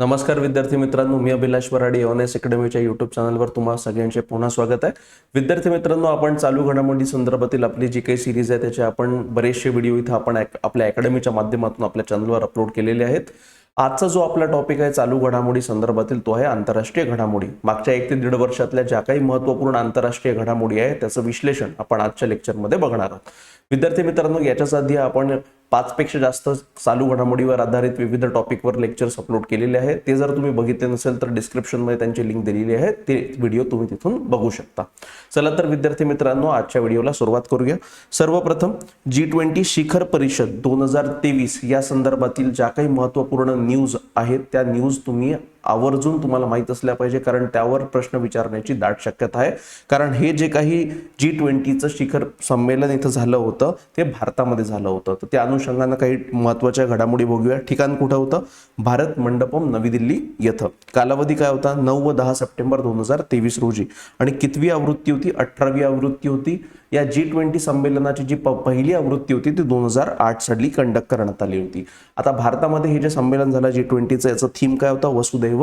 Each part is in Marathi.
नमस्कार विद्यार्थी मित्रांनो मी अभिलाष वराडी एन एस अकॅडमीच्या युट्यूब चॅनलवर तुम्हाला सगळ्यांचे पुन्हा स्वागत आहे. विद्यार्थी मित्रांनो आपण चालू घडामोडी संदर्भातील आपली जी काही सिरीज आहे त्याचे आपण बरेचसे व्हिडिओ इथं आपण आपल्या अकॅडमीच्या माध्यमातून आपल्या चॅनलवर अपलोड केलेले आहेत. आजचा जो आपला टॉपिक आहे चालू घडामोडी संदर्भातील तो आहे आंतरराष्ट्रीय घडामोडी. मागच्या एक ते दीड वर्षातल्या ज्या काही महत्त्वपूर्ण आंतरराष्ट्रीय घडामोडी आहे त्याचं विश्लेषण आपण आजच्या लेक्चरमध्ये बघणार आहोत. विद्यार्थी मित्रांनो याच्याच आधी आपण पाचपेक्षा जास्त चालू घडामोडीवर आधारित विविध टॉपिकवर लेक्चर्स अपलोड केलेले आहेत. ते जर तुम्ही बघितले नसेल तर डिस्क्रिप्शनमध्ये त्यांची लिंक दिलेली आहे. ते व्हिडिओ तुम्ही तिथून बघू शकता. चला तर विद्यार्थी मित्रांनो आजच्या व्हिडिओला सुरुवात करूया. सर्वप्रथम जी ट्वेंटी शिखर परिषद दोन हजार तेवीस या संदर्भातील ज्या काही महत्त्वपूर्ण न्यूज आहेत त्या न्यूज तुम्ही आवर्जून तुम्हाला माहीत असल्या पाहिजे कारण त्यावर प्रश्न विचारण्याची दाट शक्यता आहे. कारण हे जे काही जी ट्वेंटीचं शिखर संमेलन इथं झालं होतं ते भारतामध्ये झालं होतं. तर त्या अनुषंगानं काही महत्त्वाच्या घडामोडी बघूया. ठिकाण कुठं होतं? भारत मंडपम नवी दिल्ली येथं. कालावधी काय होता? नऊ व दहा सप्टेंबर दोन हजार तेवीस रोजी. आणि कितवी आवृत्ती होती? अठरावी आवृत्ती होती. या जी ट्वेंटी संमेलनाची जी प- पहिली आवृत्ती होती ती दोन हजार आठ साली कंडक्ट करण्यात आली होती. आता भारतामध्ये हे जे संमेलन झालं जी ट्वेंटीचं याचं थीम काय होतं? Vasudhaiva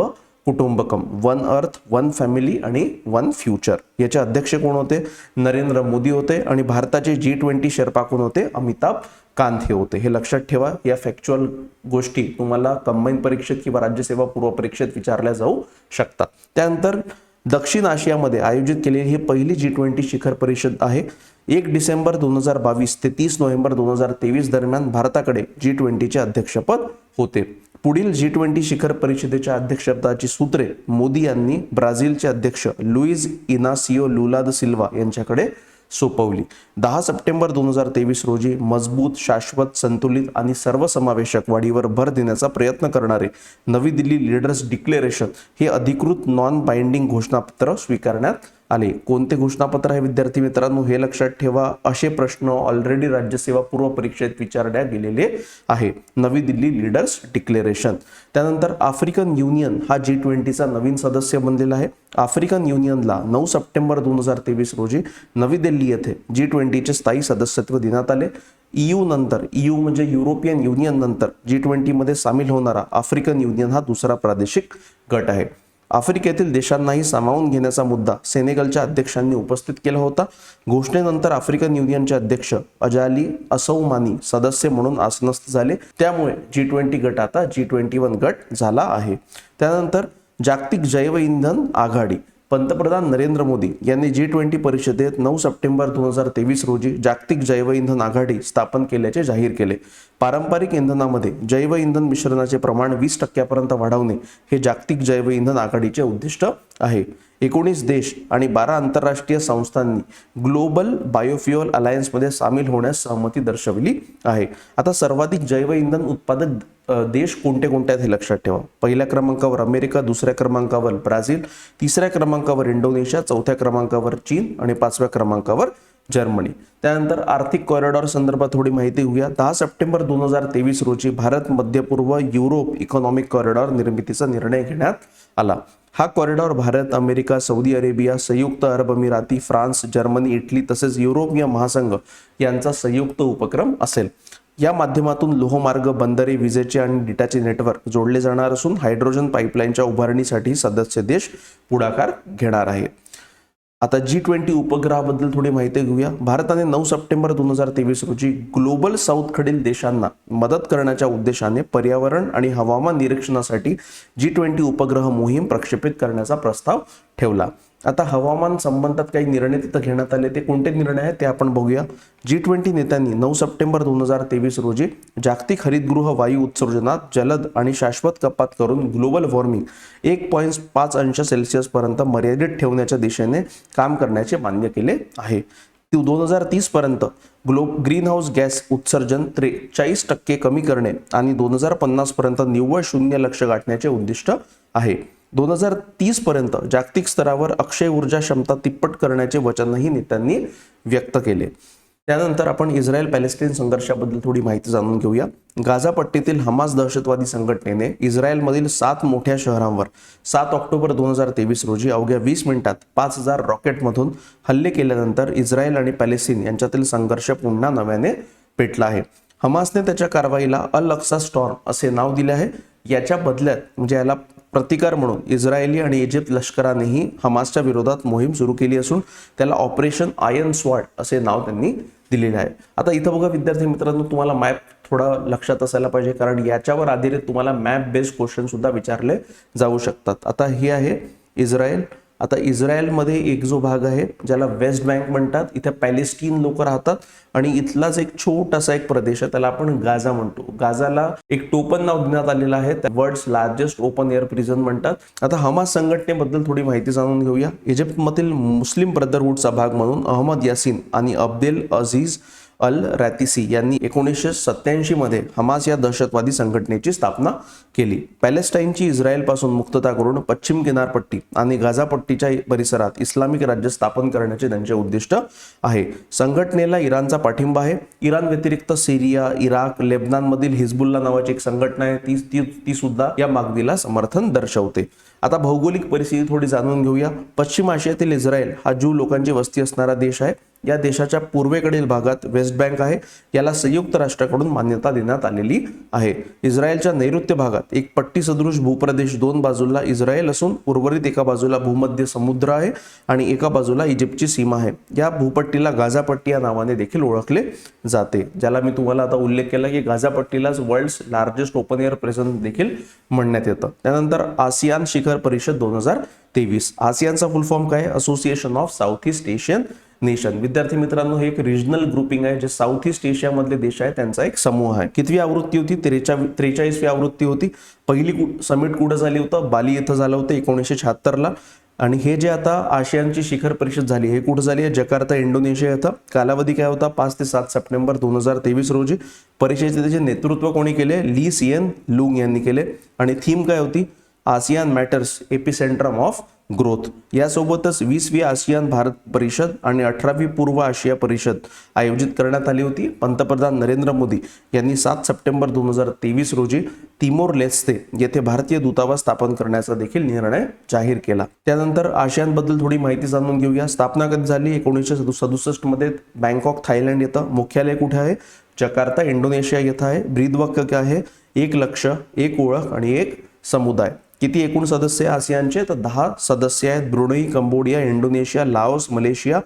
कुटुंबकम. One earth one family आणि वन फ्युचर याचे अध्यक्ष कोण होते? नरेंद्र मोदी होते आणि भारताचे जी ट्वेंटी शेर्पा कोण होते अमिताभ कांत हे होते. हे लक्षात ठेवा या फॅक्च्युअल गोष्टी तुम्हाला कंबाईन परीक्षेत किंवा राज्यसेवा पूर्व परीक्षेत विचारल्या जाऊ शकतात. त्यानंतर दक्षिण आशियामध्ये आयोजित केलेली ही पहिली जी ट्वेंटी शिखर परिषद आहे. एक डिसेंबर दोन हजार बावीस ते तीस नोव्हेंबर दोन हजार तेवीस दरम्यान भारताकडे जी ट्वेंटीचे अध्यक्षपद होते. पुढील जी ट्वेंटी शिखर परिषदेच्या अध्यक्षपदाची सूत्रे मोदी यांनी ब्राझीलचे अध्यक्ष लुईज इनासिओ लुला द सिल्वा यांच्याकडे सोपवली. दहा सप्टेंबर दोन हजार तेवीस रोजी मजबूत शाश्वत संतुलित आणि सर्वसमावेशक वाढीवर भर देण्याचा प्रयत्न करणारे नवी दिल्ली लीडर्स डिक्लेरेशन हे अधिकृत नॉन बाइंडिंग घोषणापत्र स्वीकारण्यात आले. कोणते घोषणापत्र आहे विद्यार्थी मित्रांनो? हे लक्षात ठेवा. असे प्रश्न ऑलरेडी राज्यसेवा पूर्व परीक्षेत विचारण्यात गेलेले आहे. नवी दिल्ली लीडर्स डिक्लेरेशन त्यानंतर आफ्रिकन युनियन हा जी ट्वेंटीचा नवीन सदस्य बनलेला आहे. आफ्रिकन युनियनला नऊ सप्टेंबर दोन हजार तेवीस रोजी नवी दिल्ली येथे जी ट्वेंटीचे स्थायी सदस्यत्व देण्यात आले. ईयू नंतर ईयू म्हणजे युरोपियन युनियन नंतर जी ट्वेंटीमध्ये सामील होणारा आफ्रिकन युनियन हा दुसरा प्रादेशिक गट आहे. आफ्रिकेतील देशांनाही सामावून घेण्याचा मुद्दा सेनेगलच्या अध्यक्षांनी उपस्थित केला होता. घोषणेनंतर आफ्रिकन युनियनचे अध्यक्ष अजाली असौमानी सदस्य म्हणून आसनस्थ झाले. त्यामुळे जी ट्वेंटी गट आता जी ट्वेंटी वन गट झाला आहे. त्यानंतर जागतिक जैवइंधन आघाडी. पंतप्रधान नरेंद्र मोदी यांनी जी ट्वेंटी परिषदेत नऊ सप्टेंबर दोन हजार तेवीस रोजी जागतिक जैवइंधन आघाडी स्थापन केल्याचे जाहीर केले. पारंपरिक इंधनामध्ये जैवइंधन मिश्रणाचे प्रमाण वीस टक्क्यापर्यंत वाढवणे हे जागतिक जैवइंधन आघाडीचे उद्दिष्ट आहे. एकोणीस देश आणि बारा आंतरराष्ट्रीय संस्थांनी ग्लोबल बायोफ्युअल अलायन्समध्ये सामील होण्यास सहमती दर्शवली आहे. आता सर्वाधिक जैवइंधन उत्पादक देश कोणते कोणते आहेत हे लक्षात ठेवा. पहिल्या क्रमांकावर अमेरिका दुसऱ्या क्रमांकावर ब्राझील तिसऱ्या क्रमांकावर इंडोनेशिया चौथ्या क्रमांकावर चीन आणि पाचव्या क्रमांकावर जर्मनी. त्यानंतर आर्थिक कॉरिडॉर संदर्भात थोडी माहिती घेऊया. दहा सप्टेंबर दोन हजार तेवीस रोजी भारत मध्य पूर्व युरोप इकॉनॉमिक कॉरिडॉर निर्मितीचा निर्णय घेण्यात आला. हा corridor Bharat America Saudi Arabia संयुक्त अरब अमिराती फ्रान्स जर्मनी इटली तसेच युरोपीय महासंघ यांचा संयुक्त उपक्रम असेल. या माध्यमातून लोहमार्ग बंदरे विजेचे आणि डेटाचे नेटवर्क जोडले जाणार असून हायड्रोजन पाईपलाईनच्या उभारणीसाठी सदस्य देश पुढाकार घेणार आहेत. आता जी ट्वेंटी उपग्रहाबद्दल थोडी माहिती घेऊया. भारताने नऊ सप्टेंबर दोन हजार तेवीस रोजी ग्लोबल साऊथकडील देशांना मदत करण्याच्या उद्देशाने पर्यावरण आणि हवामान निरीक्षणासाठी जी ट्वेंटी उपग्रह मोहीम प्रक्षेपित करण्याचा प्रस्ताव ठेवला. आता हवामान संबंधात काही निर्णय तिथं घेण्यात आले. ते कोणते निर्णय आहेत ते आपण बघूया. जी ट्वेंटी नेत्यांनी नऊ सप्टेंबर दोन हजार तेवीस रोजी जागतिक हरितगृह वायू उत्सर्जनात जलद आणि शाश्वत कपात करून ग्लोबल वॉर्मिंग एक पॉईंट पाच अंश सेल्सिअस पर्यंत मर्यादित ठेवण्याच्या दिशेने काम करण्याचे मान्य केले आहे. दोन हजार तीस पर्यंत ग्लो ग्रीन हाऊस गॅस उत्सर्जन त्रेचाळीस टक्के कमी करणे आणि दोन हजार पन्नास पर्यंत निव्वळ शून्य लक्ष गाठण्याचे उद्दिष्ट आहे. दोन हजार तीसपर्यंत जागतिक स्तरावर अक्षय ऊर्जा क्षमता तिप्पट करण्याचे वचनही नेत्यांनी व्यक्त केले. त्यानंतर आपण इस्रायल पॅलेस्टाईन संघर्षाबद्दल थोडी माहिती जाणून घेऊया. गाझा पट्टीतील हमास दहशतवादी संघटनेने इस्रायलमधील सात मोठ्या शहरांवर सात ऑक्टोबर दोन हजार तेवीस रोजी अवघ्या वीस मिनिटात पाच हजार रॉकेटमधून हल्ले केल्यानंतर इस्रायल आणि पॅलेस्टीन यांच्यातील संघर्ष पुन्हा नव्याने पेटला आहे. हमासने त्याच्या कारवाईला अल अक्सा स्टॉर्म असे नाव दिले आहे. याच्या बदल्यात म्हणजे याला प्रतिकार म्हणून इस्रायली आणि इजिप्त लष्करानेही हमासच्या विरोधात मोहीम सुरू केली असून त्याला ऑपरेशन आयन स्वॉट असे नाव त्यांनी दिलेले आहे. आता इथं बघा विद्यार्थी मित्रांनो तुम्हाला मॅप थोडा लक्षात असायला पाहिजे कारण याच्यावर आधारित तुम्हाला मॅप बेस्ड क्वेश्चन सुद्धा विचारले जाऊ शकतात. आता हे आहे इस्रायल आता इस्रायलमध्ये एक जो भाग आहे ज्याला वेस्ट बँक म्हणतात इथे पॅलेस्टीन लोक राहतात आणि इथलाच एक छोटासा एक प्रदेश आहे त्याला आपण गाझा म्हणतो. गाझाला एक टोपन नाव देण्यात आलेलं आहे world's largest open air prison म्हणतात. आता हमास संघटनेबद्दल थोडी माहिती जाणून घेऊया. इजिप्तमधील मुस्लिम ब्रदरहूडचा भाग म्हणून अहमद यासिन आणि अब्देल अझीज अल रॅतिसी यांनी एकोणीसशे सत्याऐंशी मध्ये हमास या दहशतवादी संघटनेची स्थापना केली. पॅलेस्टाईनची इस्रायलपासून मुक्तता करून पश्चिम किनारपट्टी आणि गाझापट्टीच्या परिसरात इस्लामिक राज्य स्थापन करण्याचे त्यांचे उद्दिष्ट आहे. संघटनेला इराणचा पाठिंबा आहे. इराण व्यतिरिक्त सिरिया इराक लेबनानमधील हिजबुल्ला नावाची एक संघटना आहे. ती ती ती सुद्धा या मागणीला समर्थन दर्शवते. आता भौगोलिक परिस्थिती थोडी जाणून घेऊया. पश्चिम आशियातील इस्रायल हा ज्यू लोकांची वस्ती असणारा देश आहे. या देशाच्या पूर्वेकडील भागात वेस्ट बँक आहे. याला संयुक्त राष्ट्राकडून मान्यता देण्यात आलेली आहे. इस्रायलच्या नैऋत्य भागात एक पट्टी सदृश भूप्रदेश दोन बाजूला इस्रायल असून उर्वरित एका बाजूला भूमध्य समुद्र आहे आणि एका बाजूला इजिप्तची सीमा आहे. या भूपट्टीला गाझापट्टी या नावाने देखील ओळखले जाते ज्याला मी तुम्हाला आता उल्लेख केला की गाझापट्टीलाच world largest open air prison देखील म्हणण्यात येतं. त्यानंतर आसियान शिखर परिषद दोन हजार तेवीस. आसियानचा फुल फॉर्म काय? Association of South East Asian Nation विद्यार्थी मित्रांनो हे एक रिजनल ग्रुपिंग आहे जे साऊथ ईस्ट एशियामधले देश आहे त्यांचा एक समूह आहे. कितवी आवृत्ती होती? त्रेचा त्रेचाळीसवी आवृत्ती होती. पहिली समिट कुठं झाली होतं? बाली इथं झालं होतं एकोणीसशे शहात्तरला. आणि हे जे आता आशियानची शिखर परिषद झाली हे कुठं झाली? आहे जकार्ता इंडोनेशिया इथं. कालावधी काय होता? पाच ते सात सप्टेंबर दोन हजार तेवीस रोजी. परिषदेचे नेतृत्व कोणी केले? ली सियन लुंग यांनी केले. आणि थीम काय होती? ASEAN matters epicentrum of growth. यासोबतच वीसवी आसियान भारत परिषद आणि अठरावी पूर्व आशिया परिषद आयोजित करण्यात आली होती. पंतप्रधान नरेंद्र मोदी यांनी सात सप्टेंबर दोन हजार तेवीस रोजी तिमोर लेस्ते येथे भारतीय दूतावास स्थापन करण्याचा देखील निर्णय जाहीर केला. त्यानंतर आशियानबद्दल थोडी माहिती जाणून घेऊया. स्थापना कधी झाली? एकोणीसशे सदुसष्टमध्ये बँकॉक थायलंड येतं. मुख्यालय कुठे आहे? जकार्ता इंडोनेशिया येथे आहे. ब्रीदवाक्य आहे? एक लक्ष एक ओळख आणि एक समुदाय. किती एकूण सदस्य आसियानचे? तर दहा सदस्य आहेत. Brunei Cambodia Indonesia Laos Malaysia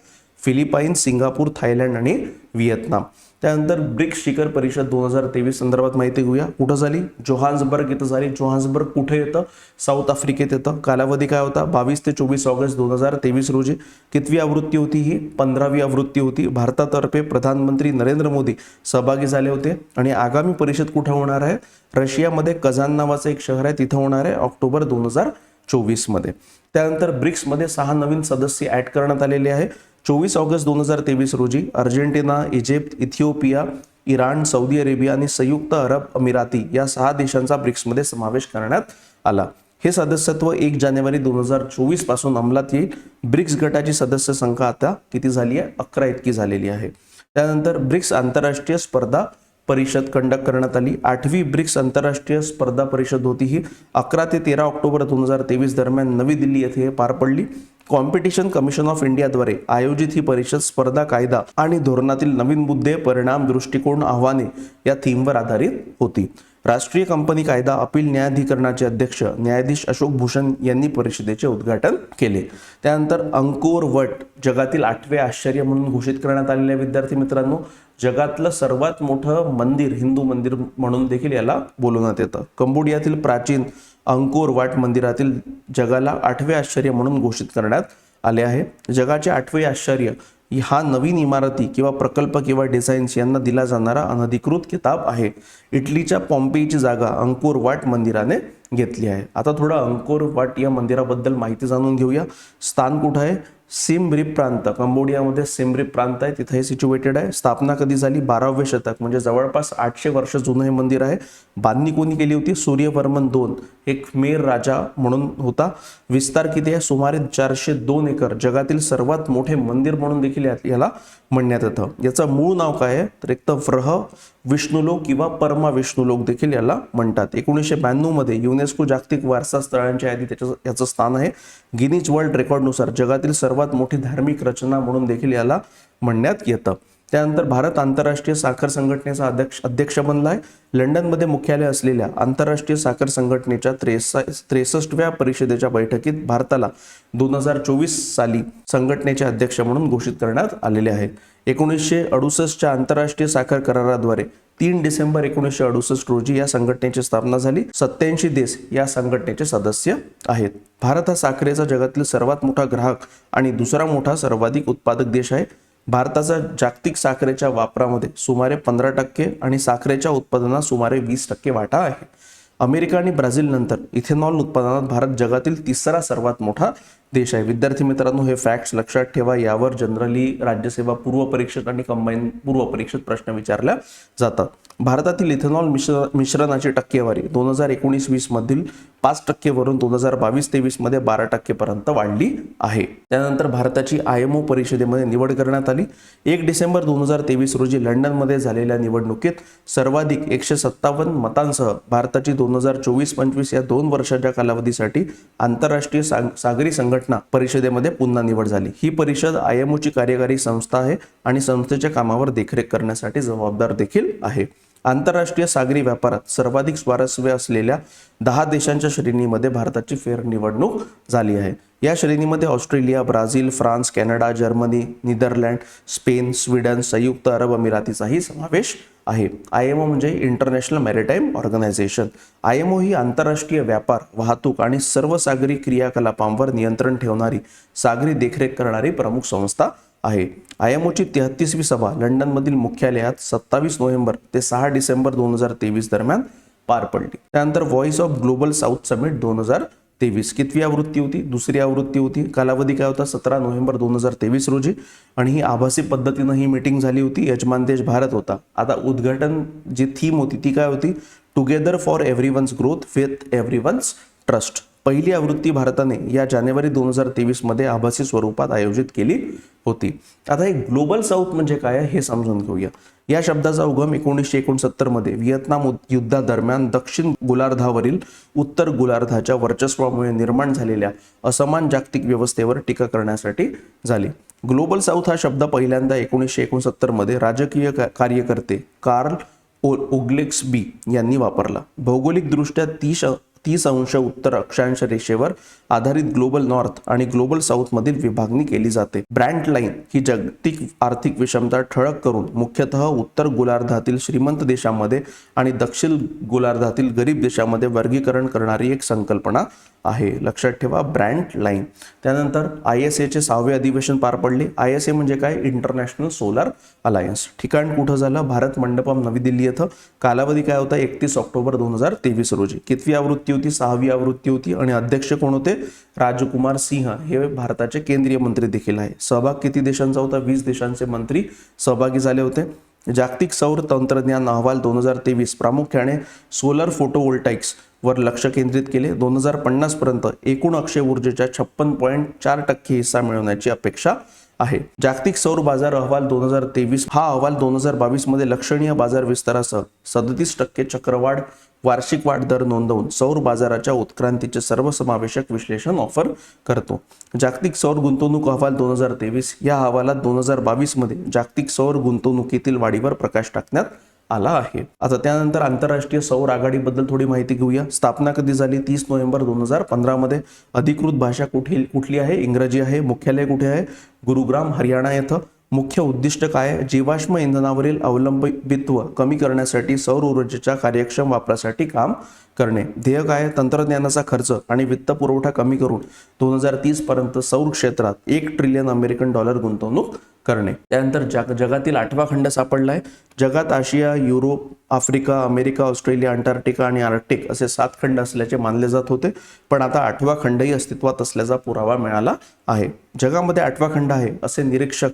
Philippine Singapore Thailand आणि व्हिएतनाम. त्यानंतर ब्रिक्स शिखर परिषद दोन हजार तेवीस संदर्भात माहिती घेऊया. कुठं झाली? जोहान्सबर्ग इथं झाली. जोहान्सबर्ग कुठे येतं? साऊथ आफ्रिकेत येतं. कालावधी काय होता? बावीस ते चोवीस ऑगस्ट दोन हजार तेवीस रोजी. कितवी आवृत्ती होती ही? पंधरावी आवृत्ती होती. भारतातर्फे प्रधानमंत्री नरेंद्र मोदी सहभागी झाले होते. आणि आगामी परिषद कुठं होणार आहे? रशियामध्ये कझान नावाचं एक शहर आहे. तिथं होणार आहे. ऑक्टोबर दोन हजार चोवीसमध्ये त्यानंतर ब्रिक्समध्ये सहा नवीन सदस्य ऍड करण्यात आलेले आहे. चोवीस ऑगस्ट दोन हजार तेवीस रोजी Argentina Egypt Ethiopia Iran Saudi Arabia आणि संयुक्त अरब अमिराती या सहा देशांचा ब्रिक्समध्ये समावेश करण्यात आला. हे सदस्यत्व एक जानेवारी दोन हजार चोवीसपासून अंमलात येईल. ब्रिक्स गटाची सदस्य संख्या आता किती झाली आहे? अकरा इतकी झालेली आहे. त्यानंतर ब्रिक्स आंतरराष्ट्रीय स्पर्धा परिषद कंडक्ट करण्यात आली. आठवी ब्रिक्स आंतरराष्ट्रीय स्पर्धा परिषद होती. ही अकरा ते तेरा ऑक्टोबर दोन हजार तेवीस दरम्यान नवी दिल्ली येथे पार पडली. कॉम्पिटिशन कमिशन ऑफ इंडियाद्वारे आयोजित ही परिषद स्पर्धा कायदा आणि धोरणातील नवीन मुद्दे परिणाम दृष्टिकोन आव्हाने या थीमवर आधारित होती. राष्ट्रीय कंपनी कायदा अपील न्यायाधिकरणाचे अध्यक्ष न्यायाधीश अशोक भूषण यांनी परिषदेचे उद्घाटन केले. त्यानंतर अंकोर वट जगातील आठवे आश्चर्य म्हणून घोषित करण्यात आलेल्या विद्यार्थी मित्रांनो जगातलं सर्वात मोठं मंदिर हिंदू मंदिर म्हणून देखील याला बोलवण्यात येतं. कंबोडियातील प्राचीन अंकोर वाट मंदिरातील जगाला आठवे आश्चर्य म्हणून घोषित करण्यात आले आहे. जगाचे आठवे आश्चर्य हा नवीन इमारती किंवा प्रकल्प किंवा डिझाईन्स यांना दिला जाणारा अनधिकृत किताब आहे. इटलीच्या पॉम्पेईची जागा अंकोर वाट मंदिराने घेतली आहे. आता थोडं अंकोर वाट या मंदिराबद्दल माहिती जाणून घेऊया. स्थान कुठं आहे? सिमरिप प्रांत. कंबोडियामध्ये सिमरिप प्रांत आहे. तिथे हे सिच्युएटेड आहे. स्थापना कधी झाली? बारावे शतक. म्हणजे जवळपास आठशे वर्ष जुनं हे मंदिर आहे. बांधणी कोणी केली होती? सूर्यवर्मन दोन. एक मेर राजा म्हणून होता. विस्तार किती आहे? सुमारे चारशे दोन एकर. जगातील सर्वात मोठे मंदिर म्हणून देखील याला म्हणण्यात येतं. याचं मूळ नाव काय आहे? तर एक तर व्रह विष्णुलोक किंवा परमा विष्णुलोक देखील याला म्हणतात. एकोणीसशे ब्याण्णवमध्ये युनेस्को जागतिक वारसा स्थळांच्या यादी त्याचं याचं स्थान आहे. गिनीज वर्ल्ड रेकॉर्डनुसार जगातील सर्वात मोठी धार्मिक रचना म्हणून देखील याला म्हणण्यात येतं. त्यानंतर भारत आंतरराष्ट्रीय साखर संघटनेचा अध्यक्ष अध्यक्ष बनला आहे लंडनमध्ये मुख्यालय असलेल्या आंतरराष्ट्रीय साखर संघटनेच्या त्रेसा त्रेसष्टव्या परिषदेच्या बैठकीत भारताला दोन हजार चोवीस साली संघटनेचे अध्यक्ष म्हणून घोषित करण्यात आलेले आहे. एकोणीसशे अडुसष्टच्या आंतरराष्ट्रीय साखर कराराद्वारे तीन डिसेंबर एकोणीसशे अडुसष्ट रोजी या संघटनेची स्थापना झाली. सत्याऐंशी देश या संघटनेचे सदस्य आहेत. भारत हा साखरेचा जगातील सर्वात मोठा ग्राहक आणि दुसरा मोठा सर्वाधिक उत्पादक देश आहे. भारताचा जागतिक साखरेच्या वापरामध्ये सुमारे पंधरा टक्के आणि साखरेच्या उत्पादनात सुमारे वीस टक्के वाटा आहे. अमेरिका आणि ब्राझील नंतर इथेनॉल उत्पादनात भारत जगातील तिसरा सर्वात मोठा देश आहे. विद्यार्थी मित्रांनो हे फॅक्ट्स लक्षात ठेवा. यावर जनरली राज्यसेवा पूर्व परीक्षेत आणि कंबाईन पूर्व परीक्षेत प्रश्न विचारल्या जातात. भारतातील इथेनॉल मिश्र मिश्रणाची टक्केवारी दोन हजार एकोणीस वीसमधील पाच टक्केवरून दोन हजार बावीस तेवीसमध्ये बारा टक्केपर्यंत वाढली आहे. त्यानंतर भारताची आय एम ओ परिषदेमध्ये निवड करण्यात आली. एक डिसेंबर दोन हजार तेवीस रोजी लंडनमध्ये झालेल्या निवडणुकीत सर्वाधिक एकशे सत्तावन्न मतांसह भारताची दोन हजार चोवीस पंचवीस या दोन वर्षाच्या कालावधीसाठी आंतरराष्ट्रीय सा- सागरी संघटना परिषदेमध्ये पुन्हा निवड झाली. ही परिषद आय एम ओची कार्यकारी संस्था आहे आणि संस्थेच्या कामावर देखरेख करण्यासाठी जबाबदार देखील आहे. आंतरराष्ट्रीय सागरी व्यापारात सर्वाधिक स्वारस्य असलेल्या दहा देशांच्या श्रेणीमध्ये भारताची फेरनिवडणूक झाली आहे. या श्रेणीमध्ये Australia Brazil France Canada Germany Netherland Spain Sweden संयुक्त अरब अमिरातीचाही समावेश आहे. आय एम ओ म्हणजे International Maritime Organization. I M O ही आंतरराष्ट्रीय व्यापार वाहतूक आणि सर्व सागरी क्रियाकलापांवर नियंत्रण ठेवणारी सागरी देखरेख करणारी प्रमुख संस्था आहे. आय एम ओची तेहतीसवी सभा लंडनमधील मुख्यालयात सत्तावीस नोव्हेंबर ते सहा डिसेंबर दोन हजार तेवीस दरम्यान पार पडली. त्यानंतर Voice of Global South Summit दोन हजार तेवीस. कितवी आवृत्ती होती? दुसरी आवृत्ती होती. कालावधी काय होता? सतरा नोव्हेंबर दोन हजार तेवीस रोजी. आणि ही आभासी पद्धतीनं ही मीटिंग झाली होती. यजमान देश भारत होता. आता उद्घाटन जी थीम होती ती काय होती? Together for everyone's growth with everyone's trust पहिली आवृत्ती भारताने या जानेवारी दोन हजार तेवीसमध्ये आभासी स्वरूपात आयोजित केली होती. आता हे ग्लोबल साऊथ म्हणजे काय हे समजून घेऊया. या शब्दाचा उगम एकोणीसशे एकोणसत्तरमध्ये व्हिएतनाम उद- युद्धादरम्यान दक्षिण गोलार्धावरील उत्तर गोलार्धाच्या वर्चस्वामुळे निर्माण झालेल्या असमान जागतिक व्यवस्थेवर टीका करण्यासाठी झाली. ग्लोबल साऊथ हा शब्द पहिल्यांदा एकोणीसशे एकोणसत्तरमध्ये राजकीय का- कार्यकर्ते कार्ल ओ ओग्लेक्स बी यांनी वापरला. भौगोलिकदृष्ट्या तीस तीस अंश उत्तर अक्षांश रेषेवर आधारित ग्लोबल नॉर्थ आणि ग्लोबल साऊथमधील विभागणी केली जाते. ब्रँड लाईन ही जागतिक आर्थिक विषमता ठळक करून मुख्यतः उत्तर गोलार्धातील श्रीमंत देशांमध्ये आणि दक्षिण गोलार्धातील गरीब देशांमध्ये वर्गीकरण करणारी एक संकल्पना आहे. लक्षात ठेवा ब्रँड लाईन. त्यानंतर आय एस एचे सहावे अधिवेशन पार पडले. आय एस ए म्हणजे काय? International Solar Alliance. ठिकाण कुठं झालं? भारत मंडपम नवी दिल्ली येथं. कालावधी काय होता? एकतीस ऑक्टोबर दोन हजार तेवीस रोजी. कितवी आवृत्ती? होती सहावी आवृत्ती होती आणि अध्यक्ष कोण होते? राजकुमार सिंह. हे भारताचे केंद्रीय मंत्री देखील आहे. सहभाग किती देशांचा होता? वीस देशांचे मंत्री सहभागी झाले होते. जागतिक सौर तंत्रज्ञान अहवाल दोन हजार तेवीस प्रामुख्याने सोलर फोटोवोल्टाईक्स वर लक्ष केंद्रित केले. दोन हजार पन्नास पर्यंत एकूण अक्षय ऊर्जेच्या छप्पन पॉईंट चार टक्के हिस्सा मिळवण्याची अपेक्षा आहे. जागतिक सौर बाजार अहवाल दोन हजार तेवीस हा अहवाल दोन हजार बावीसमध्ये लक्षणीय बाजार विस्तारासह सदतीस टक्के चक्रवाढ वार्षिक वाढ दर नोंदवून सौर बाजाराच्या उत्क्रांतीचे सर्वसमावेशक विश्लेषण ऑफर करतो. जागतिक सौर गुंतवणूक अहवाल दोन हजार तेवीस या अहवालात दोन हजार बावीसमध्ये जागतिक सौर गुंतवणुकीतील वाढीवर प्रकाश टाकण्यात आला आहे. आता त्यानंतर आंतरराष्ट्रीय सौर आघाडीबद्दल थोडी माहिती घेऊया. स्थापना कधी झाली? तीस नोव्हेंबर दोन हजार पंधरामध्ये अधिकृत भाषा कुठे कुठली आहे? इंग्रजी आहे. मुख्यालय कुठे आहे? गुरुग्राम हरियाणा येथं. मुख्य उद्दिष्ट काय? जीवाश्म इंधनावरील अवलंबित्व कमी करण्यासाठी सौर ऊर्जेच्या कार्यक्षम वापरासाठी काम करणे. ध्येय काय? तंत्रज्ञानाचा खर्च आणि वित्त पुरवठा कमी करून दोन हजार तीस पर्यंत सौर क्षेत्रात एक ट्रिलियन अमेरिकन डॉलर गुंतवणूक करणे. त्यानंतर जग जगातील आठवा खंड सापडला आहे जगात आशिया Europe Africa America Australia Antarctica आणि आर्क्टिक असे सात खंड असल्याचे मानले जात होते. पण आता आठवा खंडही अस्तित्वात असल्याचा पुरावा मिळाला आहे. जगामध्ये आठवा खंड आहे असे निरीक्षक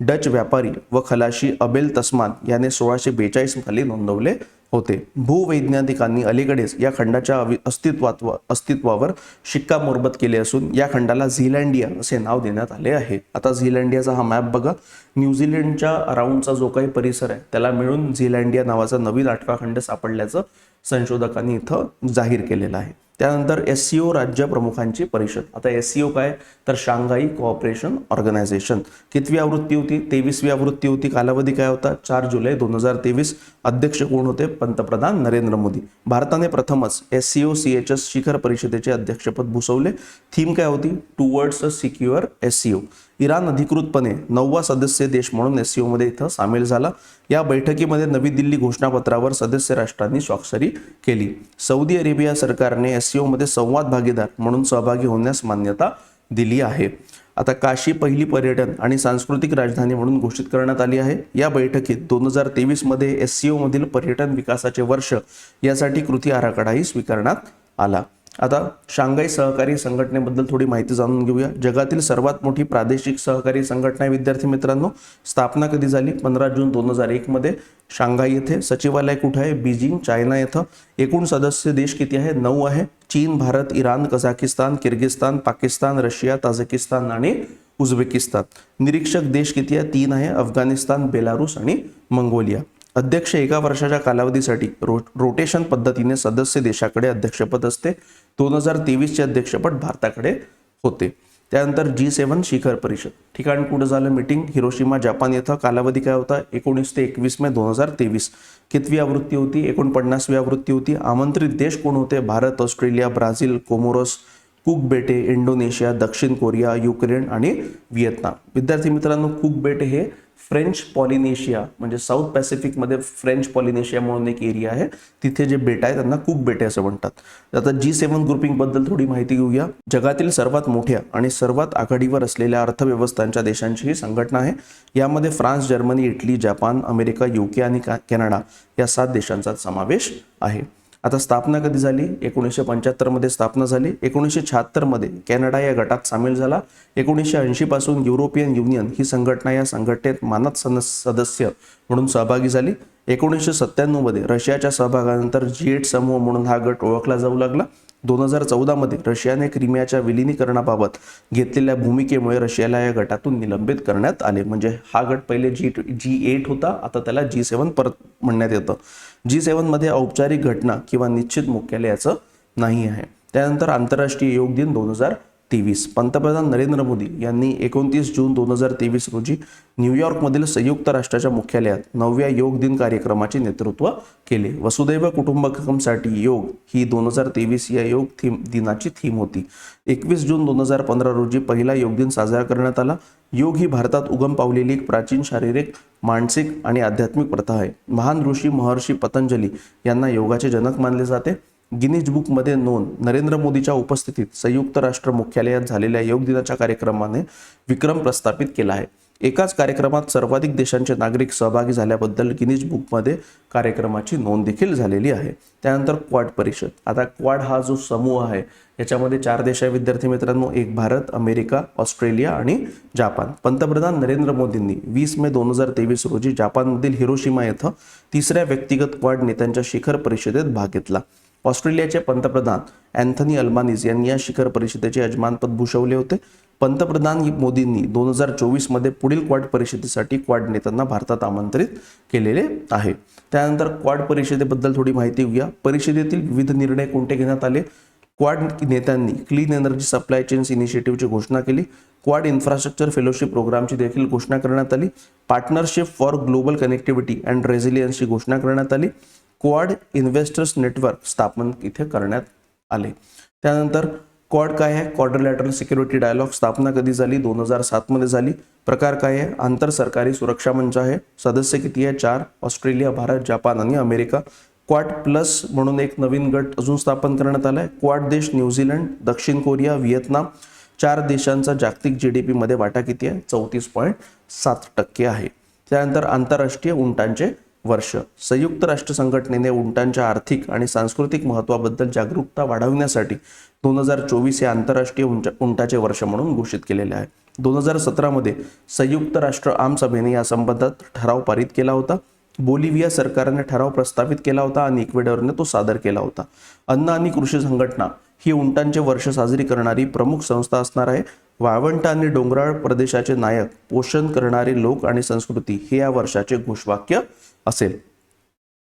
डच व्यापारी व खलाशी अबेल तस्मान याने सोळाशे बेचाळीस खाली नोंदवले होते. भूवैज्ञानिकांनी अलीकडेच या खंडाच्या अवि- अस्तित्वात अस्तित्वावर शिक्कामोर्बत केले असून या खंडाला झीलँडिया असे नाव देण्यात आले आहे. आता झीलँडियाचा हा मॅप बघा. न्यूझीलंडच्या राऊंडचा जो काही परिसर आहे त्याला मिळून झीलँडिया नावाचा नवीन आठवा खंड सापडल्याचं संशोधकांनी इथं जाहीर केलेलं आहे. त्यानंतर एस सी ओ राज्य प्रमुखांची परिषद. आता एस सी ओ काय? तर शांघाई कोऑपरेशन ऑर्गनायझेशन. कितवी आवृत्ती होती? तेवीसवी आवृत्ती होती. कालावधी काय होता? चार जुलै दोन हजार तेवीस. अध्यक्ष कोण होते? पंतप्रधान नरेंद्र मोदी. भारताने प्रथमच S C O C H S शिखर परिषदेचे अध्यक्षपद भूषवले थीम काय होती? Towards a secure S C O Iran अधिकृतपणे नववा सदस्य देश म्हणून एस सी मध्ये इथं सामील झाला. या बैठकीमध्ये नवी दिल्ली घोषणापत्रावर सदस्य राष्ट्रांनी स्वाक्षरी केली. सौदी अरेबिया सरकारने एसमध्ये संवाद भागीदार म्हणून सहभागी होण्यास मान्यता दिली आहे. आता काशी पहिली पर्यटन आणि सांस्कृतिक राजधानी म्हणून घोषित करण्यात आली आहे. या बैठकीत दोन हजार तेवीसमध्ये एस सी ओमधील पर्यटन विकासाचे वर्ष यासाठी कृती आराखडाही स्वीकारण्यात आला. आता शांघाई सहकारी संघटनेबद्दल थोडी माहिती जाणून घेऊया. जगातील सर्वात मोठी प्रादेशिक सहकारी संघटना आहे विद्यार्थी मित्रांनो. स्थापना कधी झाली? पंधरा जून दोन हजार एक मध्ये शांघाई येथे सचिवालय कुठे आहे? बीजिंग चायना येथं. एकूण सदस्य देश किती आहे? नऊ आहे. चीन Bharat Iran Kazakhstan Kyrgyzstan Pakistan Russia Tajikistan आणि उझबेकिस्तान. निरीक्षक देश किती आहे? तीन आहे. अफगाणिस्तान बेलारूस आणि मंगोलिया. अध्यक्ष एका वर्षाच्या कालावधीसाठी रो रोटेशन पद्धतीने सदस्य देशाकडे अध्यक्षपद असते. दोन हजार तेवीसचे अध्यक्षपद भारताकडे होते. त्यानंतर जी सेवन शिखर परिषद. ठिकाण कुठं झालं? मीटिंग हिरोशिमा जपान येथं. कालावधी काय होता? एकोणीस ते एकवीस मे दोन हजार तेवीस. कितवी आवृत्ती होती? एकोणपन्नासवी आवृत्ती होती. आमंत्रित देश कोण होते? Bharat Australia Brazil Comoros Cook बेटे इंडोनेशिया दक्षिण कोरिया युक्रेन आणि व्हिएतनाम. विद्यार्थी मित्रांनो कुक बेटे हे फ्रेंच पॉलिनेशिया म्हणजे साऊथ पॅसिफिकमध्ये फ्रेंच पॉलिनेशिया म्हणून एक एरिया आहे. तिथे जे बेट आहे त्यांना कुक बेटे असं म्हणतात. आता जी सेवन ग्रुपिंगबद्दल थोडी माहिती घेऊया. जगातील सर्वात मोठ्या आणि सर्वात आघाडीवर असलेल्या अर्थव्यवस्थांच्या देशांची ही संघटना आहे. यामध्ये France Germany Italy Japan America UK आणि का- कॅनडा या सात देशांचा समावेश आहे. आता स्थापना कधी झाली? एकोणीसशे पंच्याहत्तरमध्ये स्थापना झाली. एकोणीसशे शहात्तरमध्ये कॅनडा या गटात सामील झाला. एकोणीसशे ऐंशी पासून युरोपियन युनियन ही संघटना या संघटनेत मानद सदस्य म्हणून सहभागी झाली. एकोणीसशे सत्त्याण्णवमध्ये रशियाच्या सहभागानंतर जी एट समूह म्हणून हा गट ओळखला जाऊ लागला. दोन हजार चौदामध्ये रशियाने क्रिमियाच्या विलिनीकरणाबाबत घेतलेल्या भूमिकेमुळे रशियाला या गटातून निलंबित करण्यात आले. म्हणजे हा गट पहिले जी जी एट होता आता त्याला जी सेवन परत म्हणण्यात येतं. जी सेवनमध्ये औपचारिक घटना किंवा निश्चित मुख्यालयाचं नाही आहे. त्यानंतर आंतरराष्ट्रीय योग दिन दोन हजार तेवीस. पंतप्रधान नरेंद्र मोदी यांनी एकोणतीस जून दोन हजार तेवीस रोजी न्यूयॉर्कमधील संयुक्त राष्ट्राच्या मुख्यालयात नवव्या योग दिन कार्यक्रमाचे नेतृत्व केले. वसुदैव कुटुंबकमसाठी योग ही दोन हजार तेवीस या योग थीम दिनाची थीम होती. एकवीस जून दोन हजार पंधरा रोजी पहिला योग दिन साजरा करण्यात आला. योग ही भारतात उगम पावलेली एक प्राचीन शारीरिक मानसिक आणि आध्यात्मिक प्रथा आहे. महान ऋषी महर्षी पतंजली यांना योगाचे जनक मानले जाते. गिनीज बुकमध्ये नोंद नरेंद्र मोदीच्या उपस्थितीत संयुक्त राष्ट्र मुख्यालयात झालेल्या योग दिनाच्या कार्यक्रमाने विक्रम प्रस्थापित केला आहे. एकाच कार्यक्रमात सर्वाधिक देशांचे नागरिक सहभागी झाल्याबद्दल गिनीज बुकमध्ये कार्यक्रमाची नोंद देखील झालेली आहे. त्यानंतर क्वाड परिषद. आता क्वाड हा जो समूह आहे याच्यामध्ये चार देश आहे विद्यार्थी मित्रांनो. एक भारत अमेरिका ऑस्ट्रेलिया आणि जापान. पंतप्रधान नरेंद्र मोदींनी वीस मे दोन हजार तेवीस रोजी जापानमधील हिरोशिमा येथं तिसऱ्या व्यक्तिगत क्वाड नेत्यांच्या शिखर परिषदेत भाग घेतला. ऑस्ट्रेलियाचे पंतप्रधान अँथनी अल्बानीज यांनी या शिखर परिषदेचे यजमानपद भूषवले होते. पंतप्रधान मोदींनी दोन हजार चोवीसमध्ये पुढील क्वाड परिषदेसाठी क्वाड नेत्यांना भारतात आमंत्रित केलेले आहे. त्यानंतर क्वाड परिषदेबद्दल थोडी माहिती घेऊया. परिषदेतील विविध निर्णय कोणते घेण्यात आले? क्वाड नेत्यांनी क्लीन एनर्जी सप्लाय चेन्स इनिशिएटिव्हची घोषणा केली. क्वाड इन्फ्रास्ट्रक्चर फेलोशिप प्रोग्रामची देखील घोषणा करण्यात आली. Partnership for global connectivity and रेझिलियन्सची घोषणा करण्यात आली. क्वाड इन्व्हेस्टर्स नेटवर्क स्थापन इथे करण्यात आले. त्यानंतर क्वाड काय आहे? क्वाड्रलॅटरल सिक्युरिटी डायलॉग स्थापना कधी झाली? दोन हजार सातमध्ये झाली. प्रकार काय आहे? आंतर सरकारी सुरक्षा मंच आहे. सदस्य किती आहे? चार. ऑस्ट्रेलिया भारत जपान आणि अमेरिका. क्वाड प्लस म्हणून एक नवीन गट अजून स्थापन करण्यात आलाय. क्वाड देश न्यूझीलंड दक्षिण कोरिया व्हिएतनाम. चार देशांचा जागतिक जी डी पीमध्ये वाटा किती आहे? चौतीस पॉईंट सात टक्के आहे. त्यानंतर आंतरराष्ट्रीय उंटांचे वर्ष. संयुक्त राष्ट्र संघटनेने उंटांच्या आर्थिक आणि सांस्कृतिक महत्वाबद्दल जागरूकता वाढवण्यासाठी दोन हजार चोवीस हे आंतरराष्ट्रीय उंच उंटाचे वर्ष म्हणून घोषित केलेले आहे. दोन हजार सतरामध्ये संयुक्त राष्ट्र आमसभेने या संबंधात ठराव पारित केला होता. बोलिव्हिया सरकारने ठराव प्रस्तावित केला होता आणि इक्वेडरने तो सादर केला होता. अन्न आणि कृषी संघटना ही उंटांचे वर्ष साजरी करणारी प्रमुख संस्था असणार आहे. वाळवंट आणि डोंगराळ प्रदेशाचे नायक पोषण करणारे लोक आणि संस्कृती हे या वर्षाचे घोषवाक्य असेल.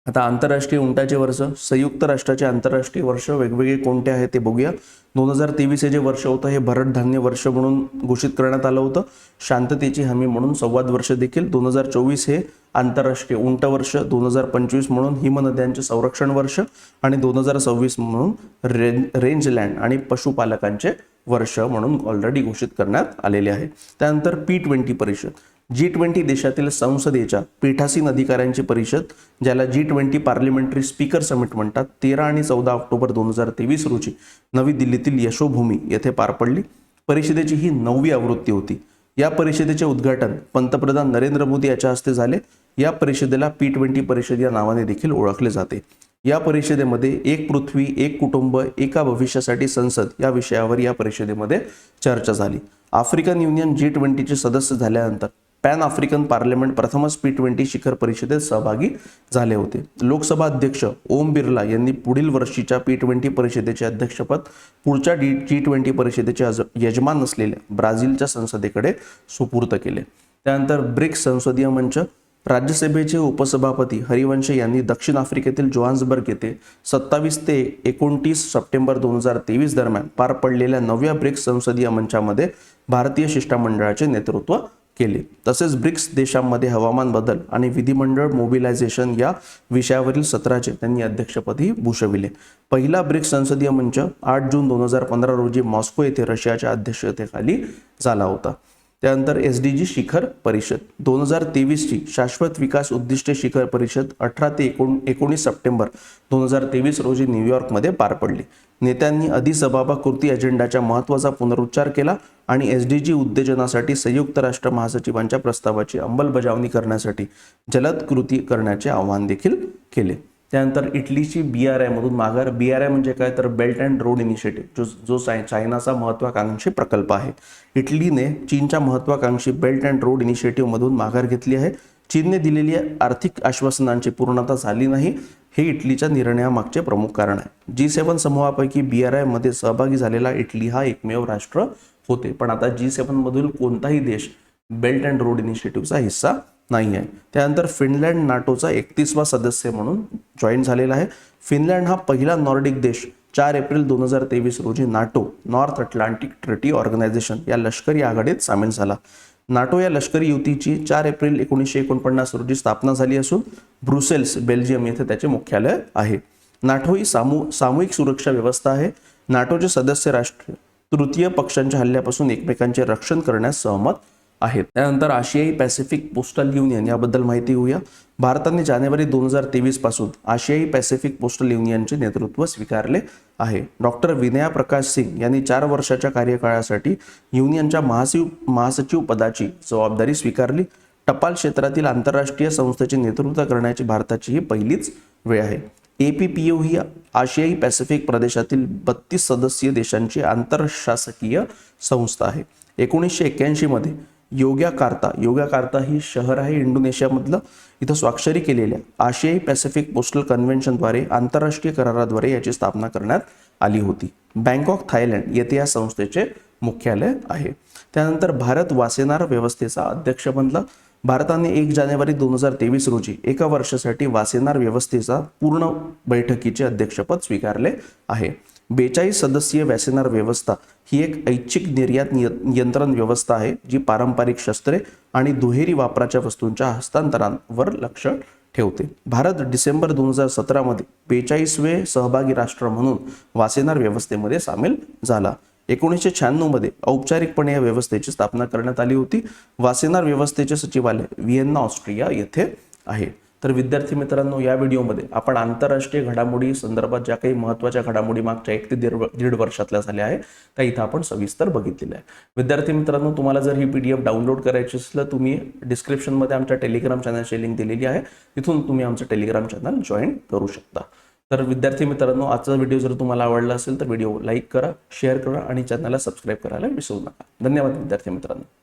आता आंतरराष्ट्रीय उंटाचे वर्ष संयुक्त राष्ट्राचे आंतरराष्ट्रीय वर्ष वेगवेगळे कोणते आहे ते बघूया. दोन हजार तेवीस हे जे वर्ष होतं हे भरडधान्य वर्ष म्हणून घोषित करण्यात आलं होतं. शांततेची हमी म्हणून संवाद वर्ष देखील. दोन हजार चोवीस हे आंतरराष्ट्रीय उंट वर्ष दोन हजार पंचवीस म्हणून हिमनद्यांचे संरक्षण वर्ष आणि दोन हजार सव्वीस म्हणून रेन रेंजलँड आणि पशुपालकांचे वर्ष म्हणून ऑलरेडी घोषित करण्यात आलेले आहे. त्यानंतर पी ट्वेंटी परिषद. जी ट्वेंटी देशातील संसदेच्या पीठासीन अधिकाऱ्यांची परिषद ज्याला G twenty parliamentary speaker summit म्हणतात तेरा आणि चौदा ऑक्टोबर दोन हजार तेवीस रोजी नवी दिल्लीतील यशोभूमी येथे पार पडली. परिषदेची ही नववी आवृत्ती होती. या परिषदेचे उद्घाटन पंतप्रधान नरेंद्र मोदी याच्या हस्ते झाले. या परिषदेला पी ट्वेंटी परिषद या नावाने देखील ओळखले जाते. या परिषदेमध्ये एक पृथ्वी एक कुटुंब एका भविष्यासाठी संसद या विषयावर या परिषदेमध्ये चर्चा झाली. आफ्रिकन युनियन जी ट्वेंटीचे सदस्य झाल्यानंतर पॅन आफ्रिकन पार्लमेंट प्रथमच पी ट्वेंटी शिखर परिषदेत सहभागी झाले होते. लोकसभा अध्यक्ष ओम बिर्ला यांनी पुढील वर्षीच्या पी ट्वेंटी परिषदेचे अध्यक्षपद पुढच्या डी जी ट्वेंटी परिषदेचे यजमान असलेल्या ब्राझीलच्या संसदेकडे सुपूर्त केले. त्यानंतर ब्रिक्स संसदीय मंच राज्यसभेचे उपसभापती हरिवंश यांनी दक्षिण आफ्रिकेतील जोहान्सबर्ग येथे सत्तावीस ते एकोणतीस सप्टेंबर दोन हजार तेवीस दरम्यान पार पडलेल्या नवव्या ब्रिक्स संसदीय मंचामध्ये भारतीय शिष्टमंडळाचे नेतृत्व केले. तसेच ब्रिक्स देशांमध्ये हवामान बदल आणि विधिमंडळ मोबिलायझेशन या विषयावरील सत्राचे त्यांनी अध्यक्षपदी भूषविले. पहिला ब्रिक्स संसदीय मंच आठ जून दोन हजार पंधरा रोजी मॉस्को येथे रशियाच्या अध्यक्षतेखाली झाला होता. त्यानंतर एस डी जी शिखर परिषद दोन हजार तेवीसची शाश्वत विकास उद्दिष्टे शिखर परिषद अठरा ते एकोण एकोणीस सप्टेंबर दोन हजार तेवीस रोजी न्यूयॉर्कमध्ये पार पडली. नेत्यांनी अधिसभाबा कृती अजेंडाच्या महत्त्वाचा पुनरुच्चार केला आणि एस डी जी उत्तेजनासाठी संयुक्त राष्ट्र महासचिवांच्या प्रस्तावाची अंमलबजावणी करण्यासाठी जलद कृती करण्याचे आवाहन देखील केले. त्यानंतर इटलीची बी आर आयमधून माघार. बी आर आय म्हणजे काय? तर बेल्ट अँड रोड इनिशिएटिव्ह जो जो चाय चायनाचा महत्त्वाकांक्षी प्रकल्प आहे. इटलीने चीनच्या महत्त्वाकांक्षी बेल्ट अँड रोड इनिशिएटिव्हमधून माघार घेतली आहे. चीनने दिलेली आर्थिक आश्वासनांची पूर्णता झाली नाही. हे इटलीच्या निर्णयामागचे प्रमुख कारण आहे. जी सेवन समूहापैकी बी आर आयमध्ये सहभागी झालेला इटली हा एकमेव राष्ट्र होते. पण आता जी सेवनमधील कोणताही देश बेल्ट अँड रोड इनिशिएटिव्हचा हिस्सा नाही आहे त्यानंतर फिनलँड नाटोचा एकतीसवा सदस्य म्हणून जॉईन झालेला आहे. फिनलँड हा पहिला नॉर्डिक देश. चार एप्रिल दोन हजार तेवीस रोजी NATO North Atlantic Treaty Organization या लष्करी आघाडीत सामील झाला. नाटो या लष्करी युतीची चार एप्रिल एकोणीसशे एकोणपन्नास रोजी स्थापना झाली असून ब्रुसेल्स बेल्जियम येथे त्याचे मुख्यालय आहे. नाटो ही सामू सामूहिक सुरक्षा व्यवस्था आहे. नाटोचे सदस्य राष्ट्र तृतीय पक्षांच्या हल्ल्यापासून एकमेकांचे रक्षण करण्यास सहमत आहेत. त्यानंतर आशियाई पॅसिफिक पोस्टल युनियन याबद्दल माहिती घेऊया. भारताने जानेवारी दोन हजार तेवीसपासून आशियाई पॅसिफिक पोस्टल युनियनचे नेतृत्व स्वीकारले आहे. डॉक्टर विनया प्रकाश सिंग यांनी चार वर्षाच्या कार्यकाळासाठी युनियनच्या महासचिव महासचिव पदाची जबाबदारी स्वीकारली. टपाल क्षेत्रातील आंतरराष्ट्रीय संस्थेचे नेतृत्व करण्याची भारताची ही पहिलीच वेळ आहे. ए पी पी ओ ही आशियाई पॅसिफिक प्रदेशातील बत्तीस सदस्यीय देशांची आंतरशासकीय संस्था आहे. एकोणीसशे एक्क्याऐंशी मध्ये योग्याकार्ता योग्याकार्ता ही शहर आहे इंडोनेशियामधलं. इथं स्वाक्षरी केलेल्या आशियाई पॅसिफिक पोस्टल कन्व्हेन्शनद्वारे आंतरराष्ट्रीय कराराद्वारे याची स्थापना करण्यात आली होती. बँकॉक थायलंड येथे या संस्थेचे मुख्यालय आहे. त्यानंतर भारत वासेनार व्यवस्थेचा अध्यक्ष बनला. भारताने एक जानेवारी दोन हजार तेवीस रोजी एका वर्षासाठी वासेनार व्यवस्थेचा पूर्ण बैठकीचे अध्यक्षपद स्वीकारले आहे. बेचाळीस सदस्यीय व्यासेनार व्यवस्था ही एक ऐच्छिक निर्यात निय- नियंत्रण व्यवस्था आहे जी पारंपरिक शस्त्रे आणि दुहेरी वापराच्या वस्तूंच्या हस्तांतरांवर लक्ष ठेवते. भारत डिसेंबर दोन हजार सतरामध्ये बेचाळीसवे सहभागी राष्ट्र म्हणून वासेनार व्यवस्थेमध्ये सामील झाला. एकोणीसशे शहाण्णवमध्ये औपचारिकपणे या व्यवस्थेची स्थापना करण्यात आली होती. वासेनार व्यवस्थेचे सचिवालय व्हिएन्ना ऑस्ट्रिया येथे आहे. तर विद्यार्थी मित्रांनो या व्हिडिओमध्ये आपण आंतरराष्ट्रीय घडामोडी संदर्भात ज्या काही महत्त्वाच्या घडामोडी मागच्या एक ते दीड दीड वर्षातल्या झाल्या आहे त्या इथं आपण सविस्तर बघितलेल्या आहे विद्यार्थी मित्रांनो तुम्हाला जर ही पी डी एफ डाउनलोड करायची असलं तुम्ही डिस्क्रिप्शनमध्ये आमच्या टेलिग्राम चॅनलची लिंक दिलेली आहे तिथून तुम्ही आमचं टेलिग्राम चॅनल जॉईन करू शकता. तर विद्यार्थी मित्रांनो आजचा व्हिडिओ जर तुम्हाला आवडला असेल तर व्हिडिओ लाईक करा शेअर करा आणि चॅनलला सबस्क्राईब करायला विसरू नका. धन्यवाद विद्यार्थी मित्रांनो.